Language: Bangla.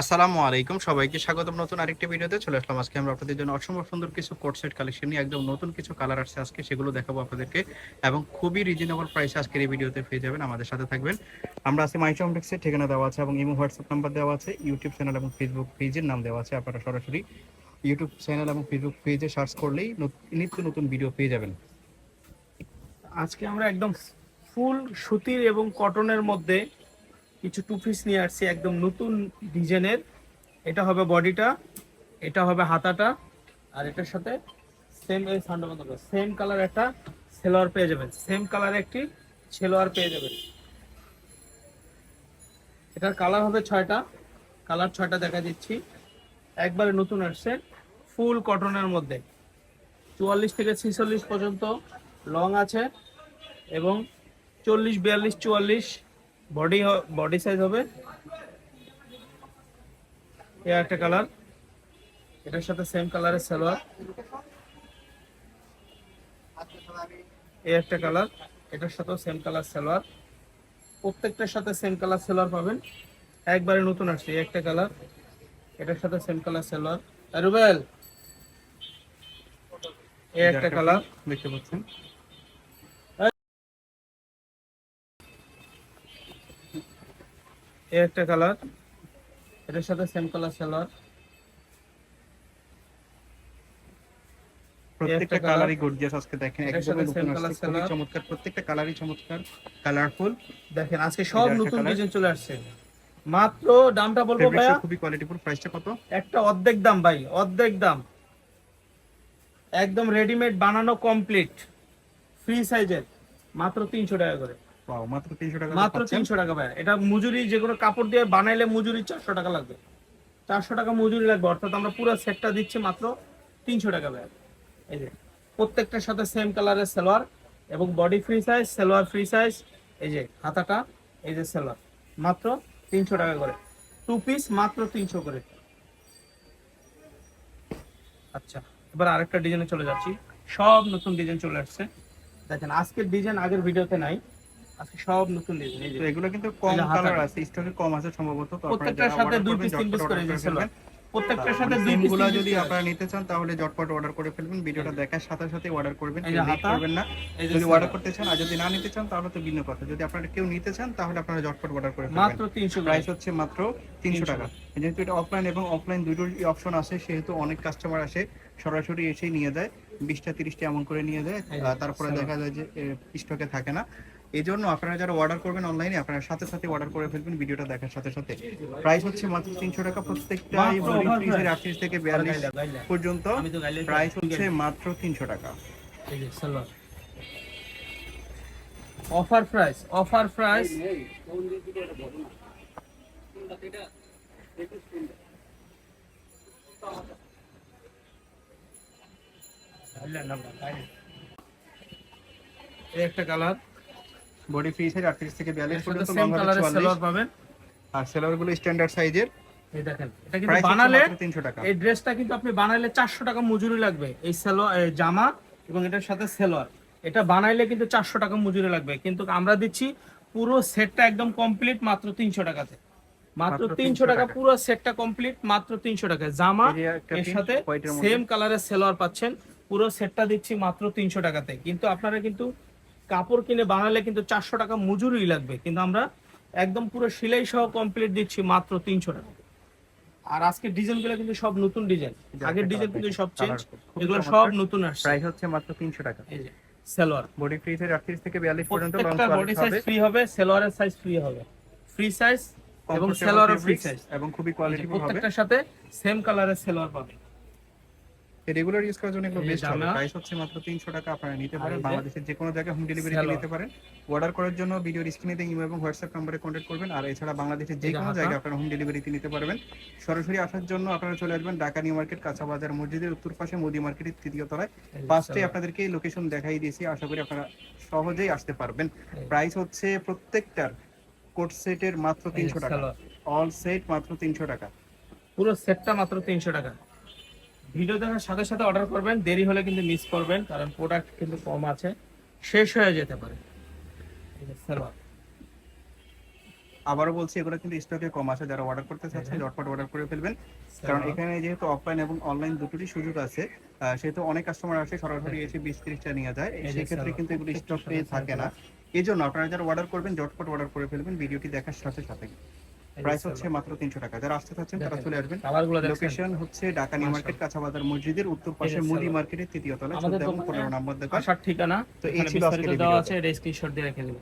আসসালামু আলাইকুম। সবাইকে স্বাগতম নতুন আরেকটি ভিডিওতে। চলে আসলাম আজকে আমরা আপনাদের জন্য অসম্ভব সুন্দর কিছু কোট সেট কালেকশন নিয়ে। একদম নতুন কিছু কালার আসছে আজকে, সেগুলো দেখাবো আপনাদেরকে। এবং খুবই রিজনেবল প্রাইসে আজকের এই ভিডিওতে পেয়ে যাবেন, আমাদের সাথে থাকবেন। আমরা আছি মাই ঠিকানা দেওয়া আছে এবং ইমো, হোয়াটসঅ্যাপ নাম্বার দেওয়া আছে, ইউটিউব চ্যানেল এবং ফেসবুক পেজের নাম দেওয়া আছে, আপনারা সরাসরি ইউটিউব চ্যানেল এবং ফেসবুক পেজে সার্চ করলেই নত- নিত্য নতুন ভিডিও পেয়ে যাবেন। আজকে আমরা একদম ফুল সুতির এবং কটনের মধ্যে কিছু টু পিস নিয়ে আসছি, একদম নতুন ডিজাইনের এটা হবে বডিটা এটা হবে হাতাটা, আর এটার সাথে সেম এই সান্ডা সেম কালার একটা সেলোয়ার পেয়ে যাবেন। সেম কালার একটি সেলোয়ার পেয়ে যাবেন। এটার কালার হবে ছয়টা। কালার ছয়টা দেখা দিচ্ছি। একবারে নতুন আসছে ফুল কটনের মধ্যে। চুয়াল্লিশ থেকে ছিচল্লিশ পর্যন্ত লং আছে এবং চল্লিশ, বিয়াল্লিশ, চুয়াল্লিশ বডি বডি সাইজ হবে। এ একটা কালার এটার সাথে সেম কালারের সালোয়ার। এ একটা কালার এটার সাথেও সেম কালার সালোয়ার। প্রত্যেকটার সাথে সেম কালার সালোয়ার পাবেন। একবারে নতুন আসছে এই একটা কালার এটার সাথে সেম কালার সালোয়ার। রুবেল এই একটা কালার দেখতে পাচ্ছেন। এই একটা কালার এটার সাথে সেম কালার সালোয়ার প্রত্যেকটা colour। কালারই গর্জিয়াস আজকে দেখেন একদমই নতুন আসছে খুবই চমৎকার প্রত্যেকটা কালারই চমৎকার কালারফুল দেখেন আজকে সব নতুন। ডিজাইন চলে আসছে। মাত্র দামটা বলব ভাইয়া? খুবই কোয়ালিটিফুল প্রাইসটা কত? একটা অর্ধেক দাম ভাই অর্ধেক দাম। একদম রেডিমেড বানানো কমপ্লিট ফ্রি সাইজের মাত্র তিনশো টাকা করে। ওয়াও মাত্র 300 টাকা মাত্র তিনশো টাকা ভাই। এটা মজুরি যে কোনো কাপড় দিয়ে বানাইলে মজুরি চারশো টাকা লাগবে। চারশো টাকা মজুরি লাগবে অর্থাৎ আমরা পুরো সেটটা দিচ্ছি মাত্র তিনশো টাকা ভাই। এই যে প্রত্যেকটার সাথে সেম কালারের সালোয়ার এবং body free size salwar free size এই যে হাতাটা এই যে সালোয়ার। মাত্র তিনশো টাকা করে। টু পিস মাত্র তিনশো করে। আচ্ছা এবার আরেকটা ডিজাইনে চলে যাচ্ছি। সব নতুন ডিজাইন চলে আসছে। দেখেন আজকের ডিজাইন আগের ভিডিওতে নাই। আজকে সব নতুন ডিজাইন এই এগুলো কিন্তু কম। কালার আছে স্টকে কম আছে সম্ভবত তো প্রত্যেকটার সাথে দুই পিস তিন পিস করে order যে করে সালোয়ার ফেলবেন। প্রত্যেকটার সাথে দুই পিস যদি আপনারা নিতে চান তাহলে ঝটপট অর্ডার করে ফেলবেন ভিডিওটা দেখার সাথে সাথে অর্ডার করবেন না। যদি অর্ডার করতে চান আর যদি না নিতে চান তাহলে তো ভিন্ন কথা। যদি আপনারা কেউ নিতে চান তাহলে আপনারা ঝটপট অর্ডার করে ফেলবেন। মাত্র প্রাইস হচ্ছে মাত্র তিনশো 300 টাকা। যেহেতু এটা অফলাইন এবং অফলাইন দুটোই অপশন আছে সেহেতু অনেক কাস্টমার আসে সরাসরি এসেই নিয়ে যায় বিশটা তিরিশটা এমন করে নিয়ে যায় তারপরে দেখা যায় যে স্টকে থাকে না। এই জন্য আপনারা যারা অর্ডার করবেন অনলাইনে আপনারা সাথে সাথে অর্ডার করে ফেলবেন ভিডিওটা দেখার সাথে সাথে। প্রাইস হচ্ছে মাত্র তিনশো টাকা প্রত্যেকটা। আটত্রিশ থেকে বিয়াল্লিশ। পর্যন্ত প্রাইস হচ্ছে মাত্র তিনশো টাকা। অফার প্রাইস অফার প্রাইস একটা কালার বডি ফ্রি সাইজ আটত্রিশ থেকে বিয়াল্লিশ পর্যন্ত সেম লং সালোয়ার পাবেন। আর সেলারগুলো স্ট্যান্ডার্ড সাইজের এই দেখেন এটা কিন্তু বানালে তিনশো টাকা। এই ড্রেসটা কিন্তু আপনি বানাইলে চারশো টাকা মজুরি লাগবে এই সালোয়ার জামা এবং এটার সাথে সেলোয়ার। এটা বানাইলে কিন্তু চারশো টাকা মজুরি লাগবে কিন্তু আমরা দিচ্ছি পুরো সেটটা একদম কমপ্লিট মাত্র তিনশো টাকাতে। মাত্র মাত্র 300 টাকা। পুরো সেটটা কমপ্লিট মাত্র তিনশো টাকা। জামা এর সাথে। সেম কালারের সেলোয়ার পাচ্ছেন পুরো সেটটা দিচ্ছি মাত্র তিনশো টাকাতে। কিন্তু আপনারা কিন্তু কাপড় কিনে বানালে কিন্তু চারশো টাকা মজুরি লাগবে। কিন্তু আমরা একদম পুরো সেলাই সহ কমপ্লিট দিচ্ছি মাত্র তিনশো টাকা। আর আজকে ডিজাইনগুলো কিন্তু সব নতুন ডিজাইন। আগের ডিজাইন কিন্তু সব চেঞ্জ এগুলো সব নতুন আসছে। প্রাইস হচ্ছে মাত্র তিনশো টাকা। এই যে সেলোয়ার। বডি ফ্রি সাইজ আটত্রিশ থেকে বিয়াল্লিশ পর্যন্ত লং প্রত্যেকটা বডি সাইজ ফ্রি হবে। সেলোয়ারের সাইজ ফ্রি হবে। ফ্রি সাইজ এবং সেলোয়ারের ফ্রি সাইজ এবং খুবই কোয়ালিটি হবে। প্রত্যেকটার সাথে সেম কালারের সেলোয়ার পাবে। রেগুলার ইউজ করার জন্য এগুলো বেস্ট হবে প্রাইস হচ্ছে মাত্র তিনশো টাকা আপনারা নিতে পারেন বাংলাদেশের যে কোনো জায়গায় হোম ডেলিভারি। নিতে পারেন। অর্ডার করার জন্য ভিডিওর স্ক্রিনে এবং হোয়াটসঅ্যাপ নাম্বারে কন্ট্যাক্ট করবেন। আর এছাড়া বাংলাদেশের যে কোনো জায়গায় আপনারা হোম ডেলিভারিতে নিতে পারবেন। সরাসরি আসার জন্য আপনারা চলে আসবেন ঢাকা নিউ মার্কেট কাঁচা বাজার মসজিদের উত্তর পাশে মোদি মার্কেটের তৃতীয় তলায়। ফার্স্টে আপনাদেরকে লোকেশন দেখাই দিয়েছি। আশা করি আপনারা সহজেই আসতে পারবেন। প্রাইস হচ্ছে প্রত্যেকটার কোট সেটের মাত্র এই যে তিনশো টাকা। অল সেট মাত্র তিনশো টাকা। পুরো সেটটা মাত্র তিনশো টাকা। ভিডিও দেখার সাথে সাথে অর্ডার করবেন দেরি হলে কিন্তু মিস করবেন কারণ প্রোডাক্ট কিন্তু কম আছে। শেষ হয়ে যেতে পারে। আবারও বলছি এগুলো কিন্তু স্টকে কম আছে। যারা অর্ডার করতে চাচ্ছেন হ্যাঁ। ঝটপট অর্ডার করে ফেলবেন। কারণ এখানে যেহেতু অফলাইন এবং অনলাইন দুটোরই সুযোগ আছে সেহেতু অনেক কাস্টমার আসে সরাসরি এসে বিশ ত্রিশটা নিয়ে যায়। সেক্ষেত্রে কিন্তু এগুলো স্টক থাকে না। এই জন্য আপনারা যারা অর্ডার করবেন ঝটপট অর্ডার করে ফেলবেন ভিডিওটি দেখার সাথে সাথে প্রাইস হচ্ছে মাত্র তিনশো টাকা। যারা আসতে চাচ্ছেন তারা চলে আসবেন। লোকেশন হচ্ছে ঢাকা নিউ মার্কেট কাঁচাবাজার মসজিদের উত্তর পাশে মুদি মার্কেটের তৃতীয় তলা আমাদের চোদ্দ এবং পনেরো নম্বর দোকান। ঠিকানা তো এই ছিল আজকে দেওয়া আছে এটা স্ক্রিনশট দিয়ে রেখে দিবেন